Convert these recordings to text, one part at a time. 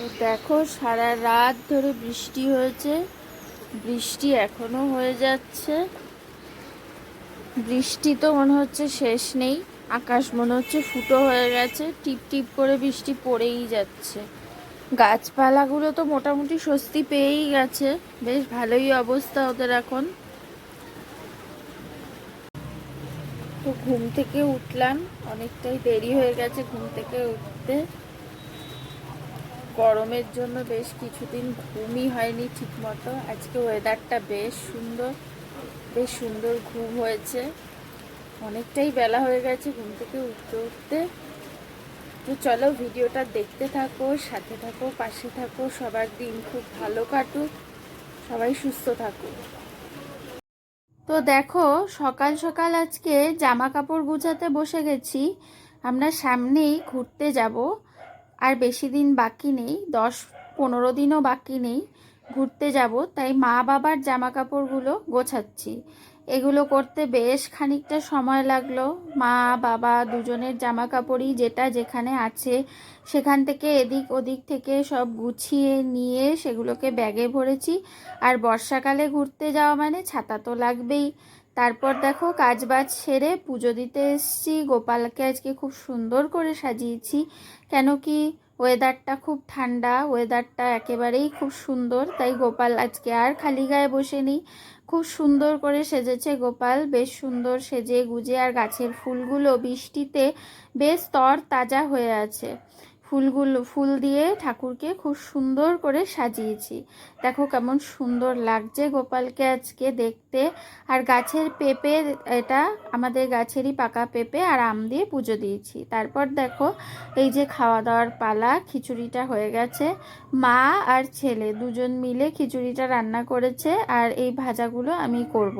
তো দেখো, সারা রাত ধরে বৃষ্টি হয়েছে। বৃষ্টি এখনও হয়ে যাচ্ছে। বৃষ্টি তো মনে হচ্ছে শেষ নেই। আকাশ মনে হচ্ছে ফুটো হয়ে গেছে। টিপ টিপ করে বৃষ্টি পড়েই যাচ্ছে। গাছপালাগুলো তো মোটামুটি স্বস্তি পেয়েই গেছে। বেশ ভালোই অবস্থা ওদের এখন। তো ঘুম থেকে উঠলাম। অনেকটাই দেরি হয়ে গেছে ঘুম থেকে উঠতে। গরমের জন্য বেশ কিছুদিন ঘুমই হয়নি ঠিক মতো আজকে ওয়েদারটা বেশ সুন্দর বেশ সুন্দর ঘুম হয়েছে। অনেকটাই বেলা হয়ে গেছে ঘুম থেকে উঠতে উঠতে। তো চলো ভিডিওটা দেখতে থাকো, সাথে থাকো, পাশে থাকো, সবার দিন খুব ভালো কাটুক, সবাই সুস্থ থাকুক। তো দেখো, সকাল সকাল আজকে জামা কাপড় গুছাতে বসে গেছি। আমরা সামনেই ঘুরতে যাব। আর বেশি দিন বাকি নেই, দশ, পনেরো দিনও বাকি নেই, ঘুরতে যাব, তাই মা বাবার জামা কাপড়গুলো গোছাচ্ছি। এগুলো করতে বেশ খানিকটা সময় লাগল। মা, বাবা দুজনের জামা কাপড়ই যেটা যেখানে আছে, সেখান থেকে এদিক ওদিক থেকে সব গুছিয়ে নিয়ে সেগুলোকে ব্যাগে ভরেছি। আর বর্ষাকালে ঘুরতে যাওয়া মানে ছাতা তো লাগবেই। তারপর দেখো কাজবাজ সেরে পুজো দিতে এসছি। গোপালকে আজকে খুব সুন্দর করে সাজিয়েছি। কেন কি ওয়েদারটা খুব ঠান্ডা ওয়েদারটা একেবারেই খুব সুন্দর, তাই গোপাল আজকে আর খালি গায়ে বসে নেই খুব সুন্দর করে সেজেছে গোপাল, বেশ সুন্দর সেজে গুজে আর গাছের ফুলগুলো বৃষ্টিতে বেশ তর তাজা হয়ে আছে। ফুলগুলো, ফুল দিয়ে ঠাকুরকে খুব সুন্দর করে সাজিয়েছি। দেখো কেমন সুন্দর লাগছে গোপালকে আজকে দেখতে। আর গাছের পেঁপে, এটা আমাদের গাছেরই পাকা পেঁপে আর আম দিয়ে পুজো দিয়েছি। তারপর দেখো এই যে খাওয়া দাওয়ার পালা, খিচুড়িটা হয়ে গেছে। মা আর ছেলে দুজন মিলে খিচুড়িটা রান্না করেছে আর এই ভাজাগুলো আমি করব।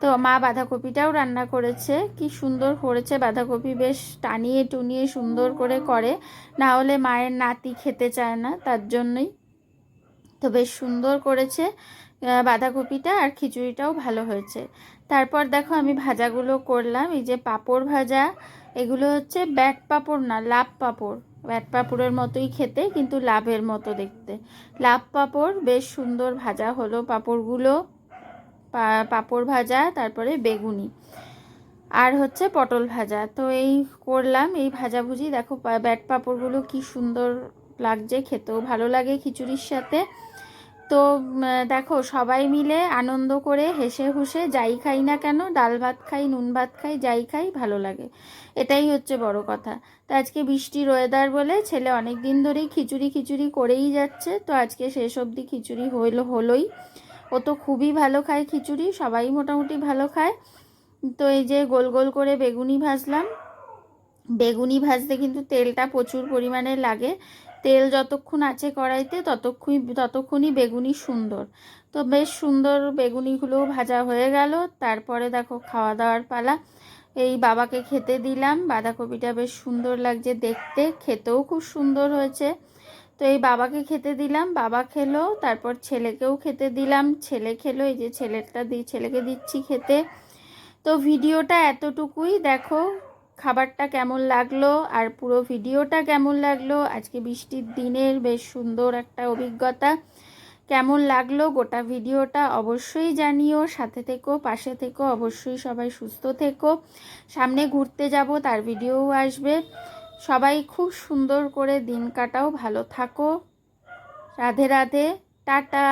তো মা বাঁধাকপিটাও রান্না করেছে। কি সুন্দর করেছে বাঁধাকপি, বেশ টানিয়ে টুনিয়ে সুন্দর করে করে। না হলে মায়ের নাতি খেতে চায় না, তার জন্যই। তো বেশ সুন্দর করেছে বাঁধাকপিটা আর খিচুড়িটাও ভালো হয়েছে। তারপর দেখো আমি ভাজাগুলো করলাম, এই যে পাঁপড় ভাজা, এগুলো হচ্ছে ব্যাট পাঁপড় না লাভ পাঁপড়। ব্যাট পাঁপড়ের মতোই খেতে, কিন্তু লাভের মতো দেখতে। লাভ পাঁপড়, বেশ সুন্দর ভাজা হলো পাঁপড়গুলো। পাঁপড় ভাজা, তারপরে বেগুনি। আর হচ্ছে পটল ভাজা। তো এই করলাম, এই ভাজাভুজি। দেখো ব্যাট পাঁপড়গুলো কি সুন্দর লাগছে খেতেও। ভালো লাগে খিচুড়ির সাথে। তো দেখো, সবাই মিলে আনন্দ করে হেসে হুসে যাই খাই না কেন, ডাল ভাত খাই, নুন ভাত খাই, যাই খাই, ভালো লাগে। এটাই হচ্ছে বড় কথা। তো আজকে বৃষ্টির ওয়েদার বলে ছেলে অনেক দিন ধরেই খিচুড়ি খিচুড়ি করেই যাচ্ছে। তো আজকে শেষ অবধি খিচুড়ি হইল, হলোই। ও তো খুবই ভালো খায় খিচুড়ি, সবাই মোটামুটি ভালো খায়। তো এই যে গোল গোল করে বেগুনি ভাজলাম। বেগুনি ভাজতে কিন্তু তেলটা প্রচুর পরিমাণে লাগে। তেল যতক্ষণ আছে কড়াইতে ততক্ষণই ততক্ষণই বেগুনি সুন্দর। তো বেশ সুন্দর বেগুনিগুলো ভাজা হয়ে গেল। তারপরে দেখো খাওয়া দাওয়ার পালা। এই বাবাকে খেতে দিলাম। বাঁধাকপিটা বেশ সুন্দর লাগছে দেখতে। খেতেও খুব সুন্দর হয়েছে। তো এই বাবাকে খেতে দিলাম, বাবা খেলো, তারপর ছেলেকেও খেতে দিলাম। ছেলে খেলো, এই যে ছেলেটা দি, ছেলেকে দিচ্ছি খেতে। তো ভিডিওটা এতটুকুই। দেখো খাবারটা কেমন লাগল আর পুরো ভিডিওটা কেমন লাগল। আজকে বৃষ্টির দিনের বেশ সুন্দর একটা অভিজ্ঞতা। কেমন লাগল গোটা ভিডিওটা অবশ্যই জানিও। সাথে থেকো, পাশে থেকো, অবশ্যই সবাই সুস্থ থেকো। সামনে ঘুরতে যাব, তার ভিডিওও আসবে। সবাই খুব সুন্দর করে দিন কাটাও ভালো থাকো। রাধে রাধে টাটা।